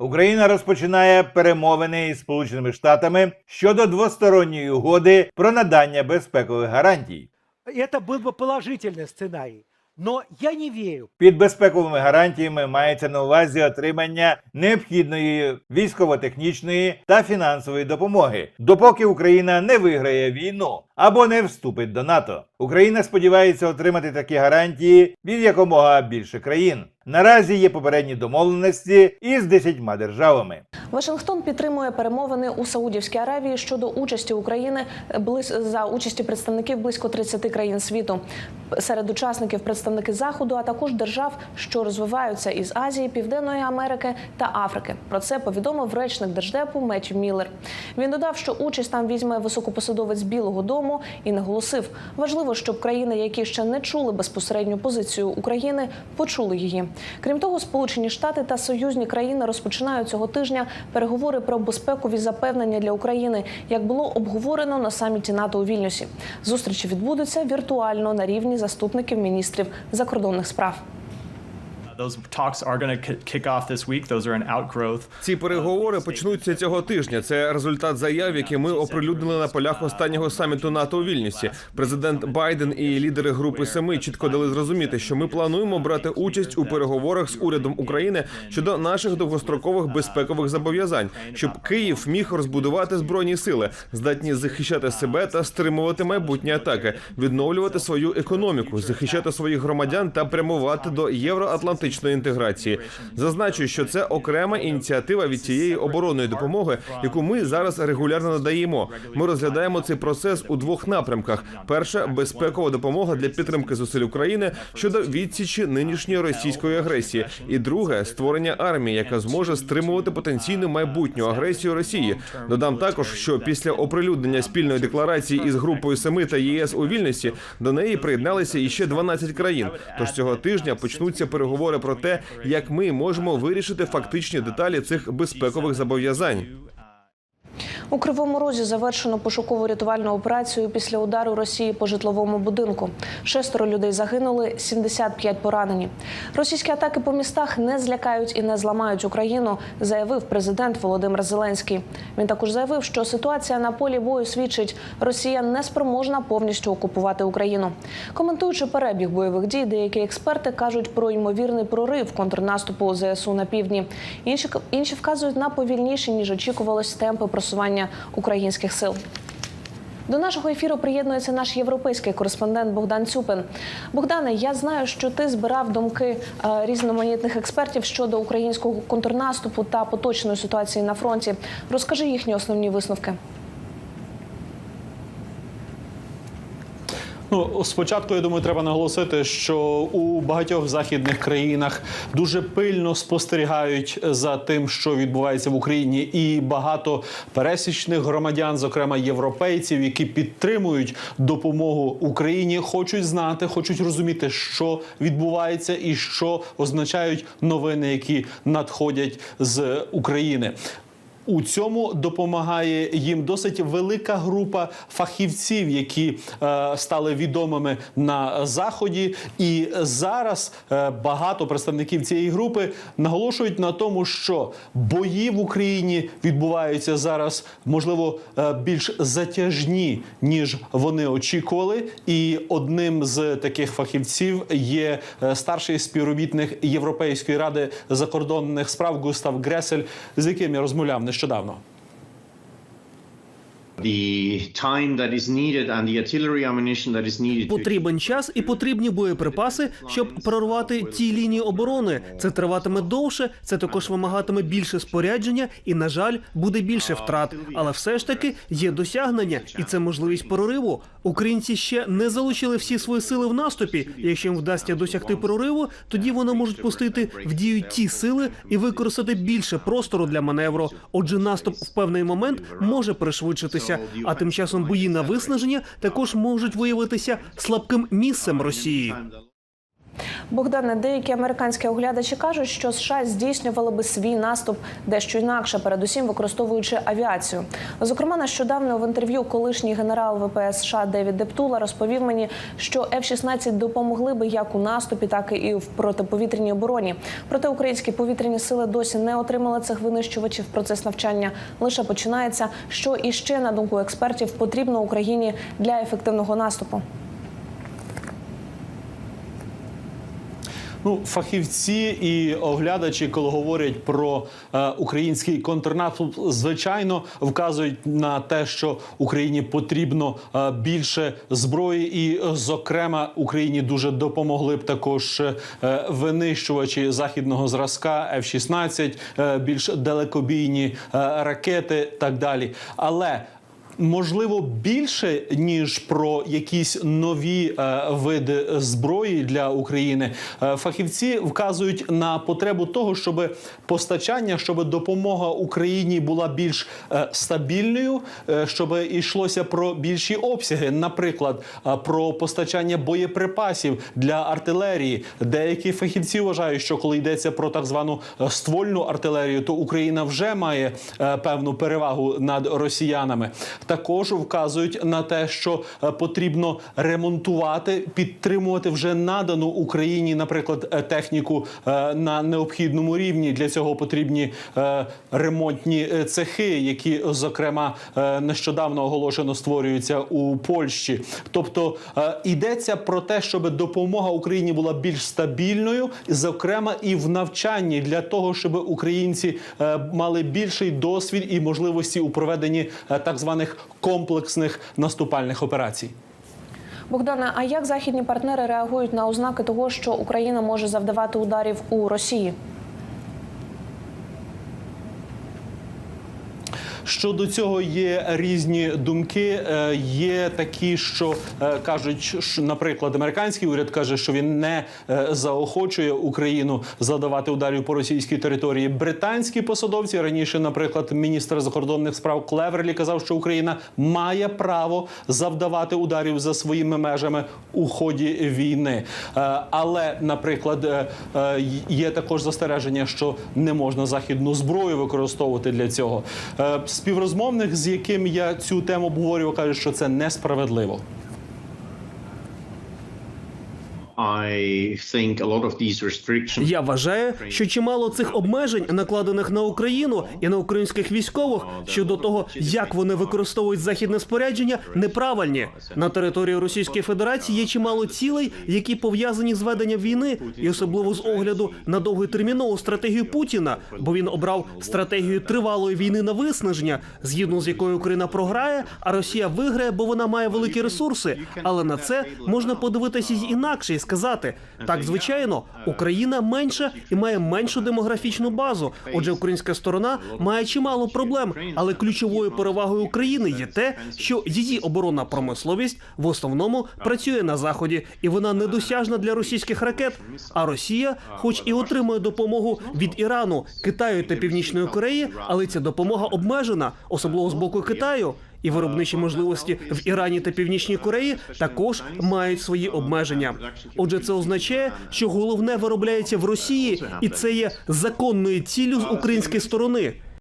Україна розпочинає перемовини із Сполученими Штатами щодо двосторонньої угоди про надання безпекових гарантій. Это был бы положительный сценарий. Но я не верю. Під безпековими гарантіями мається на увазі отримання необхідної військово-технічної та фінансової допомоги, допоки Україна не виграє війну або не вступить до НАТО. Україна сподівається отримати такі гарантії від якомога більше країн. Наразі є попередні домовленості із 10 державами. Вашингтон підтримує перемовини у Саудівській Аравії щодо участі України за участі представників близько 30 країн світу. Серед учасників представники заходу, а також держав, що розвиваються із Азії, Південної Америки та Африки. Про це повідомив речник держдепу Меттю Міллер. Він додав, що участь там візьме високопосадовець Білого Дому і наголосив, важливо, щоб країни, які ще не чули безпосередню позицію України, почули її. Крім того, Сполучені Штати та союзні країни розпочинають цього тижня переговори про безпекові запевнення для України, як було обговорено на саміті НАТО у Вільнюсі. Зустрічі відбудуться віртуально на рівні заступників міністрів закордонних справ. Ці переговори почнуться цього тижня. Це результат заяв, які ми оприлюднили на полях останнього саміту НАТО у Вільнюсі. Президент Байден і лідери групи Семи чітко дали зрозуміти, що ми плануємо брати участь у переговорах з урядом України щодо наших довгострокових безпекових зобов'язань, щоб Київ міг розбудувати збройні сили, здатні захищати себе та стримувати майбутні атаки, відновлювати свою економіку, захищати своїх громадян та прямувати до євроатлантичної інтеграції. Зазначу, що це окрема ініціатива від тієї оборонної допомоги, яку ми зараз регулярно надаємо. Ми розглядаємо цей процес у двох напрямках: перша безпекова допомога для підтримки зусиль України щодо відсічі нинішньої російської агресії, і друге створення армії, яка зможе стримувати потенційну майбутню агресію Росії. Додам також, що після оприлюднення спільної декларації із групою Семи та ЄС у Вільнюсі до неї приєдналися іще 12 країн. Тож цього тижня почнуться переговори про те, як ми можемо вирішити фактичні деталі цих безпекових зобов'язань. У Кривому Розі завершено пошукову рятувальну операцію після удару Росії по житловому будинку. Шестеро людей загинули, 75 поранені. Російські атаки по містах не злякають і не зламають Україну, заявив президент Володимир Зеленський. Він також заявив, що ситуація на полі бою свідчить, Росія не спроможна повністю окупувати Україну. Коментуючи перебіг бойових дій, деякі експерти кажуть про ймовірний прорив контрнаступу ЗСУ на півдні. Інші інші вказують на повільніші ніж очікувалось темпи просування українських сил. До нашого ефіру приєднується наш європейський кореспондент Богдан Цюпин. Богдане, я знаю, що ти збирав думки е, різноманітних експертів щодо українського контрнаступу та поточної ситуації на фронті. Розкажи їхні основні висновки. Ну, спочатку я думаю, треба наголосити, що у багатьох західних країнах дуже пильно спостерігають за тим, що відбувається в Україні, і багато пересічних громадян, зокрема європейців, які підтримують допомогу Україні, хочуть знати, хочуть розуміти, що відбувається і що означають новини, які надходять з України. У цьому допомагає їм досить велика група фахівців, які е, стали відомими на заході. І зараз е, багато представників цієї групи наголошують на тому, що бої в Україні відбуваються зараз, можливо, е, більш затяжні ніж вони очікували. І одним з таких фахівців є е, старший співробітник Європейської ради закордонних справ Густав Гресель, з яким я розмовляв нещодавно. Потрібен час і потрібні боєприпаси, щоб прорвати ті лінії оборони. Це триватиме довше, це також вимагатиме більше спорядження, і на жаль, буде більше втрат. Але все ж таки є досягнення, і це можливість прориву. Українці ще не залучили всі свої сили в наступі. Якщо їм вдасться досягти прориву, тоді вони можуть пустити в дію ті сили і використати більше простору для маневру. Отже, наступ в певний момент може пришвидшитися. А тим часом бої на виснаження також можуть виявитися слабким місцем Росії. Богдане, деякі американські оглядачі кажуть, що США здійснювали би свій наступ дещо інакше, передусім використовуючи авіацію. Зокрема, нещодавно в інтерв'ю колишній генерал ВПС США Девід Дептула розповів мені, що F-16 допомогли би як у наступі, так і в протиповітряній обороні. Проте українські повітряні сили досі не отримали цих винищувачів. Процес навчання лише починається. Що іще на думку експертів потрібно Україні для ефективного наступу? Ну, фахівці і оглядачі, коли говорять про е, український контрнаступ, звичайно вказують на те, що Україні потрібно е, більше зброї, і, зокрема, Україні дуже допомогли б також е, винищувачі західного зразка F-16, е, більш далекобійні е, ракети, так далі. Але Можливо, більше ніж про якісь нові е, види зброї для України. Е, фахівці вказують на потребу того, щоб постачання, щоб допомога Україні була більш е, стабільною, щоб йшлося про більші обсяги, наприклад, про постачання боєприпасів для артилерії. Деякі фахівці вважають, що коли йдеться про так звану ствольну артилерію, то Україна вже має певну перевагу над росіянами. Також вказують на те, що е, потрібно ремонтувати, підтримувати вже надану Україні, наприклад, е, техніку е, на необхідному рівні. Для цього потрібні ремонтні цехи, які зокрема нещодавно оголошено створюються у Польщі. Тобто йдеться про те, щоб допомога Україні була більш стабільною, зокрема і в навчанні для того, щоб українці мали більший досвід і можливості у проведенні так званих комплексних наступальних операцій. Богдана, а як західні партнери реагують на ознаки того, що Україна може завдавати ударів у Росії? Щодо цього є різні думки. Е, Є такі, що е, кажуть, що, наприклад, американський уряд каже, що він не е, заохочує Україну задавати ударів по російській території. Британські посадовці раніше, наприклад, міністр закордонних справ Клеверлі казав, що Україна має право завдавати ударів за своїми межами у ході війни. Але, наприклад, є також застереження, що не можна західну зброю використовувати для цього. Співрозмовник, з яким я цю тему обговорював, каже, що це несправедливо. Я вважаю, що чимало цих обмежень, накладених на Україну і на українських військових щодо того, як вони використовують західне спорядження, неправильні. На території Російської Федерації є чимало цілей, які пов'язані з веденням війни, і особливо з огляду на довготермінову стратегію Путіна, бо він обрав стратегію тривалої війни на виснаження, згідно з якою Україна програє, а Росія виграє, бо вона має великі ресурси. Але на це можна подивитися й інакше сказати так, звичайно, Україна менша і має меншу демографічну базу. Отже, українська сторона має чимало проблем, але ключовою перевагою України є те, що її оборонна промисловість в основному працює на заході, і вона недосяжна для російських ракет. А Росія, хоч і отримує допомогу від Ірану, Китаю та Північної Кореї, але ця допомога обмежена, особливо з боку Китаю. І виробничі можливості в Ірані та Північній Кореї також мають свої обмеження. Отже, це означає, що головне виробляється в Росії, і це є законною ціллю з української сторони.